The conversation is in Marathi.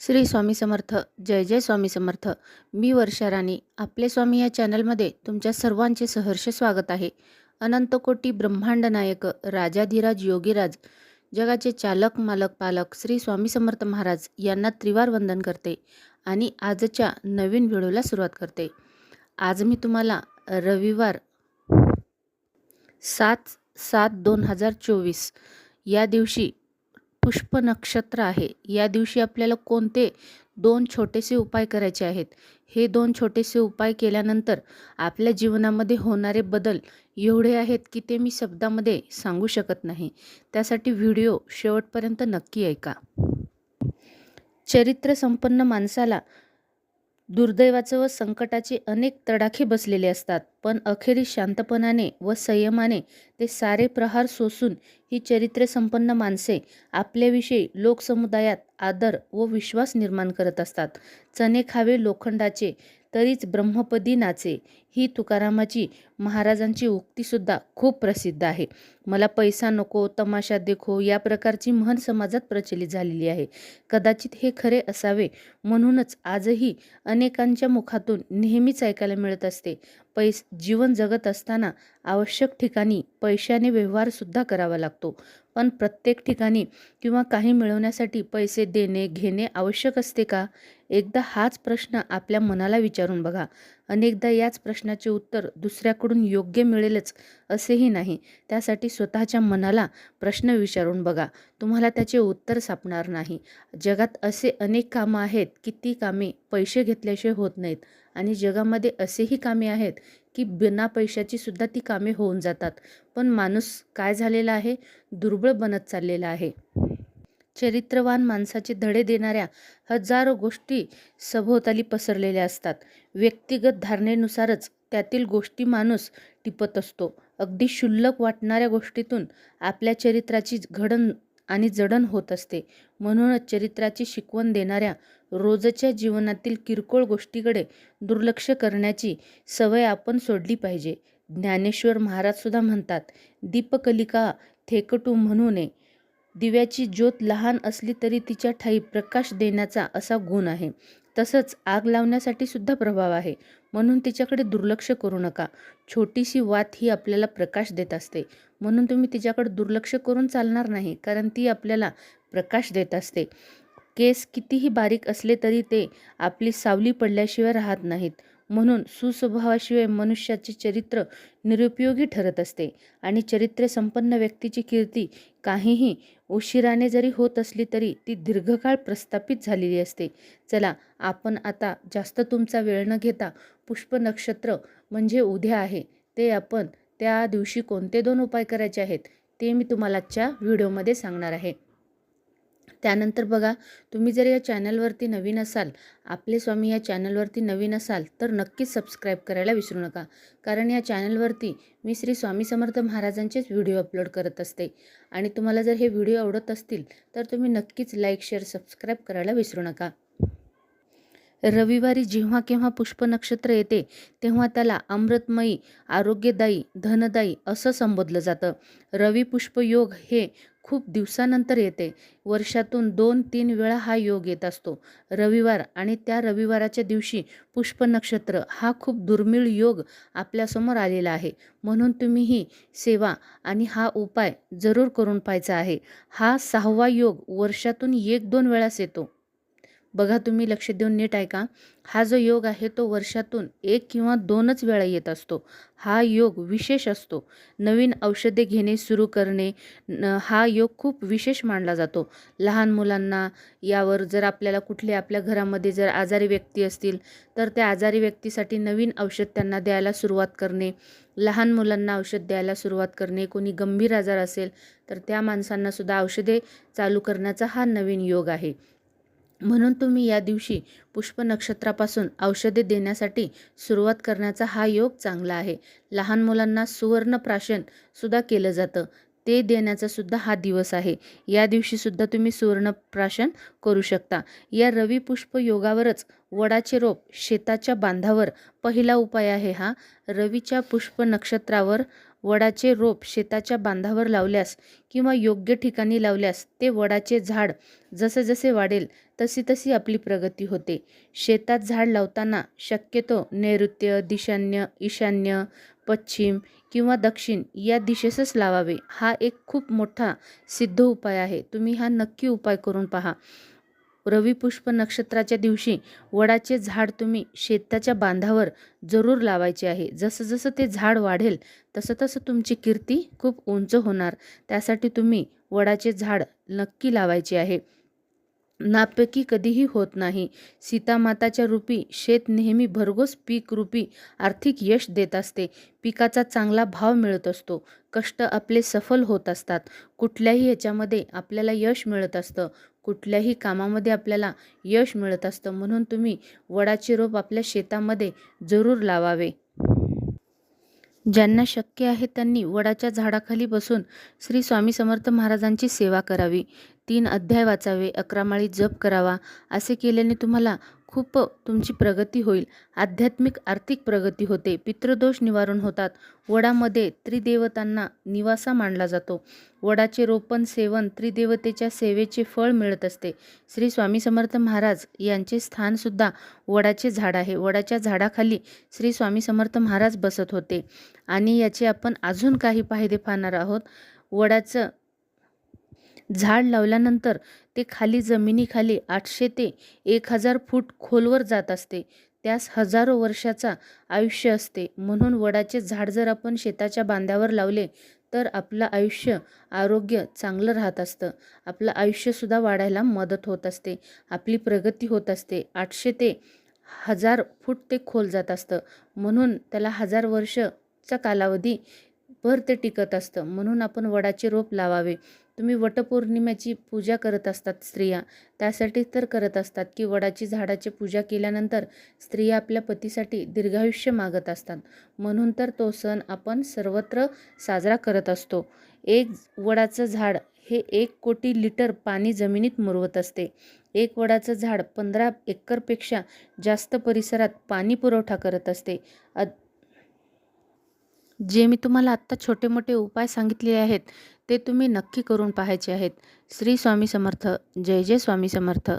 श्री स्वामी समर्थ जय जय स्वामी समर्थ. मी वर्षा राणी आपले स्वामी या चॅनलमध्ये तुमच्या सर्वांचे सहर्ष स्वागत आहे. अनंतकोटी ब्रह्मांड नायक राजाधिराज योगीराज जगाचे चालक मालक पालक श्री स्वामी समर्थ महाराज यांना त्रिवार वंदन करते आणि आजच्या नवीन व्हिडिओला सुरुवात करते. आज मी तुम्हाला रविवार सात सात दोन हजार चोवीस या दिवशी पुष्प नक्षत्र आहे. या दिवशी आपल्याला कोणते दोन छोटेसे उपाय करायचे आहेत? हे दोन छोटेसे उपाय केल्यानंतर आपल्या जीवनामध्ये होणारे बदल एवढे आहेत की ते मी शब्दामध्ये सांगू शकत नाही. त्यासाठी व्हिडिओ शेवटपर्यंत नक्की ऐका. चरित्र संपन्न माणसाला दुर्दैवाचं व संकटाचे अनेक तडाखे बसलेले असतात. पण अखेरीस शांतपणाने व संयमाने ते सारे प्रहार सोसून ही चरित्रसंपन्न माणसे आपल्याविषयी लोकसमुदायात आदर व विश्वास निर्माण करत असतात. चणे खावे लोखंडाचे तरीच ब्रह्मपदी नाचे. ही तुकारामाची महाराजांची उक्तीसुद्धा खूप प्रसिद्ध आहे. मला पैसा नको तमाशा देखो या प्रकारची म्हण समाजात प्रचलित झालेली आहे. कदाचित हे खरे असावे. म्हणूनच आजही अनेकांच्या मुखातून नेहमीच ऐकायला मिळत असते. पैस जीवन जगत असताना आवश्यक ठिकाणी पैशाने व्यवहारसुद्धा करावा लागतो. पण प्रत्येक ठिकाणी किंवा काही मिळवण्यासाठी पैसे देणे घेणे आवश्यक असते का? एकदा हाच प्रश्न आपल्या मनाला विचारून बघा. अनेकदा याच प्रश्नाचे उत्तर दुसऱ्याकडून योग्य मिळेलच असेही नाही. त्यासाठी स्वतःच्या मनाला प्रश्न विचारून बघा. तुम्हाला त्याचे उत्तर सापणार नाही. जगात असे अनेक कामं आहेत की ती कामे पैसे घेतल्याशिवाय होत नाहीत. आणि जगामध्ये असेही कामे आहेत की बिना पैशाची सुद्धा ती कामे होऊन जातात. पण माणूस काय झालेला आहे? दुर्बळ बनत चाललेला आहे. चरित्रवान माणसाचे धडे देणाऱ्या हजारो गोष्टी सभोवताली पसरलेल्या असतात. व्यक्तिगत धारणेनुसारच त्यातील गोष्टी माणूस टिपत असतो. अगदी क्षुल्लक वाटणाऱ्या गोष्टीतून आपल्या चरित्राची घडण आणि जडण होत असते. म्हणूनच चरित्राची शिकवण देणाऱ्या रोजच्या जीवनातील किरकोळ गोष्टीकडे दुर्लक्ष करण्याची सवय आपण सोडली पाहिजे. ज्ञानेश्वर महाराजसुद्धा म्हणतात दीपकलिका थेकटू म्हणू नये. दिव्याची ज्योत लहान असली तरी तिच्या ठाई प्रकाश देण्याचा असा गुण आहे. तसंच आग लावण्यासाठी सुद्धा प्रभाव आहे. म्हणून तिच्याकडे दुर्लक्ष करू नका. छोटीशी वात ही आपल्याला प्रकाश देत असते. म्हणून तुम्ही तिच्याकडे दुर्लक्ष करून चालणार नाही कारण ती आपल्याला प्रकाश देत असते. केस कितीही बारीक असले तरी ते आपली सावली पडल्याशिवाय राहत नाहीत. म्हणून सुस्वभावाशिवाय मनुष्याचे चरित्र निरुपयोगी ठरत असते. आणि चरित्र संपन्न व्यक्तीची कीर्ती काहीही उशिराने जरी होत असली तरी ती दीर्घकाळ प्रस्थापित झालेली असते. चला आपण आता जास्त तुमचा वेळ न घेता पुष्प नक्षत्र म्हणजे उद्या आहे. ते आपण त्या दिवशी कोणते दोन उपाय करायचे आहेत ते मी तुम्हाला आजच्या व्हिडिओमध्ये सांगणार आहे. त्यानंतर बघा तुम्ही जर या चॅनलवरती नवीन असाल आपले स्वामी या चॅनलवरती नवीन असाल तर नक्कीच सबस्क्राईब करायला विसरू नका. कारण या चॅनलवरती मी श्री स्वामी समर्थ महाराजांचेच व्हिडिओ अपलोड करत असते. आणि तुम्हाला जर हे व्हिडिओ आवडत असतील तर तुम्ही नक्कीच लाईक शेअर सबस्क्राईब करायला विसरू नका. रविवारी जेव्हा केव्हा पुष्प नक्षत्र येते तेव्हा त्याला अमृतमयी आरोग्यदायी धनदायी असं संबोधलं जातं. रवी पुष्प योग हे खूप दिवसानंतर येते. वर्षातून दोन तीन वेळा हा योग येत असतो. रविवार आणि त्या रविवाराच्या दिवशी पुष्प नक्षत्र हा खूप दुर्मिळ योग आपल्यासमोर आलेला आहे. म्हणून तुम्ही ही सेवा आणि हा उपाय जरूर करून पाहायचा आहे. हा सहावा योग वर्षातून एक दोन वेळाच येतो. बघा तुम्ही लक्ष देऊन नीट ऐका. हा जो योग आहे तो वर्षातून एक किंवा दोनच वेळा येत असतो. हा योग विशेष असतो. नवीन औषधे घेणे सुरू करणे हा योग खूप विशेष मानला जातो. लहान मुलांना यावर जर आपल्याला कुठले आपल्या घरामध्ये जर आजारी व्यक्ती असतील तर त्या आजारी व्यक्तीसाठी नवीन औषध त्यांना द्यायला सुरुवात करणे. लहान मुलांना औषध द्यायला सुरुवात करणे. कोणी गंभीर आजार असेल तर त्या माणसांनासुद्धा औषधे चालू करण्याचा हा नवीन योग आहे. म्हणून तुम्ही या दिवशी पुष्प नक्षत्रापासून औषधे देण्यासाठी सुरुवात करण्याचा हा योग चांगला आहे. लहान मुलांना सुवर्णप्राशन सुद्धा केलं जातं. ते देण्याचा सुद्धा हा दिवस आहे. या दिवशीसुद्धा तुम्ही सुवर्णप्राशन करू शकता. या रवी पुष्प योगावरच वडाचे रोप शेताच्या बांधावर पहिला उपाय आहे हा. रवीच्या पुष्प नक्षत्रावर वडाचे रोप शेताच्या बांधावर लावल्यास किंवा योग्य ठिकाणी लावल्यास ते वडाचे झाड जसे जसे वाढेल तशी तशी आपली प्रगती होते. शेतात झाड लावताना शक्यतो नैऋत्य दिशान्य ईशान्य पश्चिम किंवा दक्षिण या दिशेसच लावावे. हा एक खूप मोठा सिद्ध उपाय आहे. तुम्ही हा नक्की उपाय करून पहा. रविपुष्प नक्षत्राच्या दिवशी वडाचे झाड तुम्ही शेताच्या बांधावर जरूर लावायचे आहे. जसं जसं ते झाड वाढेल तसं तसं तुमची कीर्ती खूप उंच होणार. त्यासाठी तुम्ही वडाचे झाड नक्की लावायचे आहे. नापकी कधीही होत नाही. सीतामाताच्या रूपी शेत नेहमी भरघोस पीक रूपी आर्थिक यश देत असते. पिकाचा चांगला भाव मिळत असतो. कष्ट आपले सफल होत असतात. कुठल्याही ह्याच्यामध्ये आपल्याला यश मिळत असतं. कुठल्याही कामामध्ये आपल्याला यश मिळत असतं. म्हणून तुम्ही वडाचे रोप आपल्या शेतामध्ये जरूर लावावे. ज्यांना शक्य आहे त्यांनी वडाच्या झाडाखाली बसून श्री स्वामी समर्थ महाराजांची सेवा करावी. तीन अध्याय वाचावे अकरा माळी जप करावा असे केल्याने तुम्हाला खूप तुमची प्रगती होईल. आध्यात्मिक आर्थिक प्रगती होते. पितृदोष निवारण होतात. वडामध्ये त्रिदेवतांना निवासा मानला जातो. वडाचे रोपण सेवन त्रिदेवतेच्या सेवेचे फळ मिळत असते. श्री स्वामी समर्थ महाराज यांचे स्थानसुद्धा वडाचे झाड आहे. वडाच्या झाडाखाली श्री स्वामी समर्थ महाराज बसत होते. आणि याचे आपण अजून काही फायदे पाहणार आहोत. वडाचं झाड लावल्यानंतर ते खाली जमिनीखाली आठशे ते एक हजार फूट खोलवर जात असते. त्यास हजारो वर्षाचा आयुष्य असते. म्हणून वडाचे झाड जर आपण शेताच्या बांध्यावर लावले तर आपलं आयुष्य आरोग्य चांगलं राहत असतं. आपलं आयुष्यसुद्धा वाढायला मदत होत असते. आपली प्रगती होत असते. आठशे ते हजार फूट ते खोल जात असतं. म्हणून त्याला हजार वर्षचा कालावधी भर ते टिकत असतं. म्हणून आपण वडाचे रोप लावावे. तुम्ही वटपौर्णिमेची पूजा करत असतात स्त्रिया. त्यासाठी तर करत असतात की वडाची झाडाची पूजा केल्यानंतर स्त्रिया आपल्या पतीसाठी दीर्घायुष्य मागत असतात. म्हणून तर तो सण आपण सर्वत्र साजरा करत असतो. एक वडाचं झाड हे एक कोटी लिटर पाणी जमिनीत मुरवत असते. एक वडाचं झाड पंधरा एकरपेक्षा जास्त परिसरात पाणी पुरवठा करत असते. जे मी तुम्हाला आत्ता छोटे मोठे उपाय सांगितले आहेत ते तुम्ही नक्की करून पाहायचे आहेत. श्री स्वामी समर्थ. जय जय स्वामी समर्थ.